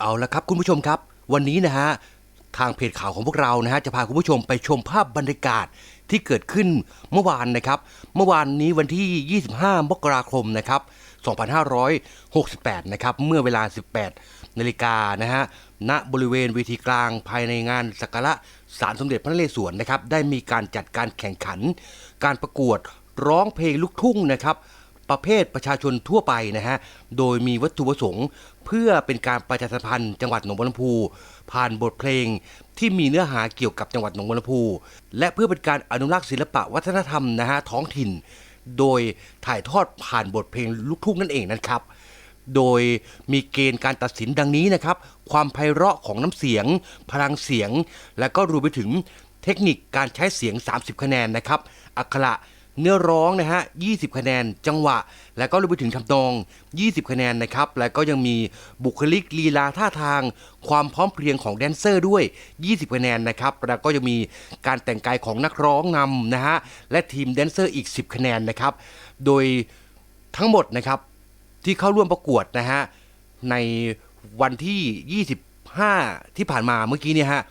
เอาละครับคุณผู้ชมครับ วันนี้นะฮะทางเพจข่าวของพวกเรานะฮะจะพาคุณผู้ชมไปชมภาพบรรยากาศที่เกิดขึ้นเมื่อวานนะครับ เมื่อวานนี้วันที่ 25 มกราคมนะครับ 2568 นะครับ เมื่อเวลา 18 นาฬิกานะฮะ ณ บริเวณเวทีกลางภายในงานสักการะศาลสมเด็จพระนเรศวรนะครับ ได้มีการจัดการแข่งขัน การประกวดร้องเพลงลูกทุ่งนะครับ ประเภทประชาชนทั่วไปนะฮะ โดยมีวัตถุประสงค์ เพื่อเป็นการประชาสัมพันธ์จังหวัดหนองบัวลำพู ผ่านบทเพลงที่มีเนื้อหาเกี่ยวกับจังหวัดหนองบัวลำพู และเพื่อเป็นการอนุรักษ์ศิลปะวัฒนธรรมนะฮะท้องถิ่น โดยถ่ายทอดผ่านบทเพลงลูกทุ่งนั่นเองนะครับ โดยมีเกณฑ์การตัดสินดังนี้นะครับ ความไพเราะของน้ำเสียง พลังเสียง และก็รวมไปถึงเทคนิคการใช้เสียง 30 คะแนนนะครับ อักขระ เนื้อร้องนะฮะ 20 คะแนน จังหวะ และก็รวมไปถึงทำนอง 20 คะแนนนะครับ และก็ยังมีบุคลิกลีลาท่าทาง ความพร้อมเพรียงของแดนเซอร์ด้วย 20 คะแนนนะครับ แล้วก็ยังมีการแต่งกายของนักร้องนำนะฮะ และทีมแดนเซอร์อีก 10 คะแนนนะครับ โดยทั้งหมดนะครับที่เข้าร่วมประกวดนะฮะ ในวันที่ 25 ที่ผ่านมาเมื่อกี้เนี่ยฮะ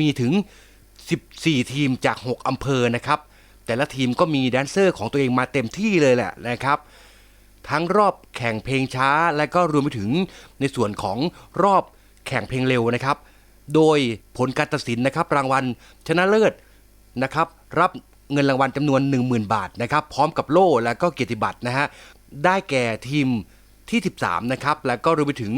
มีถึง 14 ทีมจาก 6 อำเภอนะครับ แต่ละทีมก็มีแดนเซอร์ของตัวเองมาเต็มที่เลยแหละนะครับ ทั้งรอบแข่งเพลงช้าและก็รวมไปถึงในส่วนของรอบแข่งเพลงเร็วนะครับ โดยผลการตัดสินนะครับรางวัลชนะเลิศนะครับรับเงินรางวัลจำนวน 10,000 บาทนะครับพร้อมกับโล่และก็เกียรติบัตรนะฮะได้แก่ทีมที่ 13 นะครับแล้วก็รวมไปถึง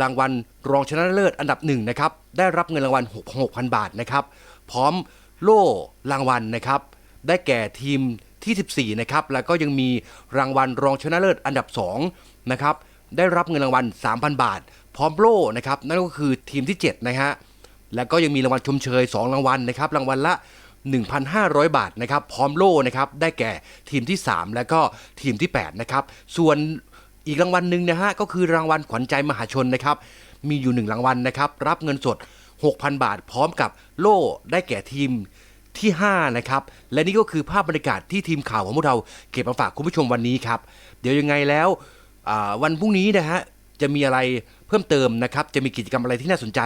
รางวัลรองชนะเลิศอันดับหนึ่งนะครับได้รับเงินรางวัล6,000 บาทนะครับพร้อมโล่รางวัลนะครับ ได้แก่ทีมที่ 14 นะครับ แล้วก็ยังมีรางวัลรองชนะเลิศอันดับ 2 นะครับ ได้รับเงินรางวัล 3,000 บาท พร้อมโล่นะครับ นั่นก็คือทีมที่ 7 นะฮะ แล้วก็ยังมีรางวัลชมเชย 2 รางวัลนะครับ รางวัลละ 1,500 บาทนะครับ พร้อมโล่นะครับ ได้แก่ทีมที่ 3 แล้วก็ทีมที่ 8 นะครับ ส่วนอีกรางวัลหนึ่งนะฮะ ก็คือรางวัลขวัญใจมหาชนนะครับ มีอยู่ 1 รางวัลนะครับ รับเงินสด 6,000 บาท พร้อมกับโล่ ได้แก่ทีม ที่ 5 นะครับ และนี่ก็คือภาพบรรยากาศที่ทีมข่าวของพวกเราเก็บมาฝากคุณผู้ชมวันนี้ครับ เดี๋ยวยังไงแล้ววันพรุ่งนี้นะฮะจะมีอะไรเพิ่มเติมนะครับ จะมีกิจกรรมอะไรที่น่าสนใจ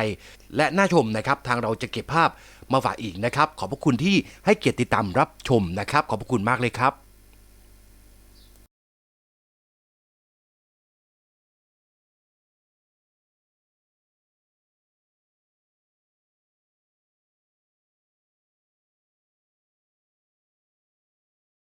และน่าชมนะครับ ทางเราจะเก็บภาพมาฝากอีกนะครับ ขอบพระคุณที่ให้เกียรติติดตามรับชมนะครับ ขอบพระคุณมากเลยครับ